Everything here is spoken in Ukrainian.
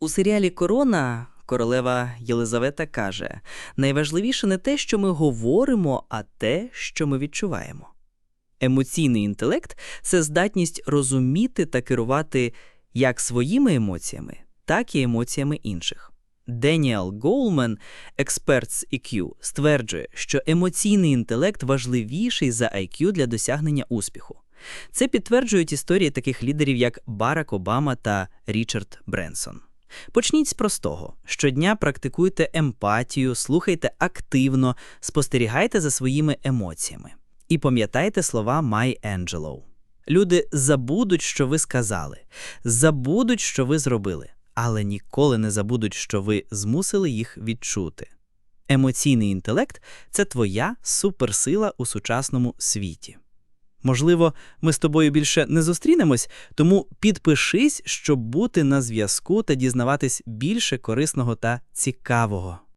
У серіалі Корона королева Єлизавета каже: найважливіше не те, що ми говоримо, а те, що ми відчуваємо. Емоційний інтелект це здатність розуміти та керувати як своїми емоціями, так і емоціями інших. Деніел Гоулмен, експерт з EQ, стверджує, що емоційний інтелект важливіший за IQ для досягнення успіху. Це підтверджують історії таких лідерів, як Барак Обама та Річард Бренсон. Почніть з простого: щодня практикуйте емпатію, слухайте активно, спостерігайте за своїми емоціями. І пам'ятайте слова Май Angelou. Люди забудуть, що ви сказали, забудуть, що ви зробили, але ніколи не забудуть, що ви змусили їх відчути. Емоційний інтелект це твоя суперсила у сучасному світі. Можливо, ми з тобою більше не зустрінемось, тому підпишись, щоб бути на зв'язку та дізнаватись більше корисного та цікавого.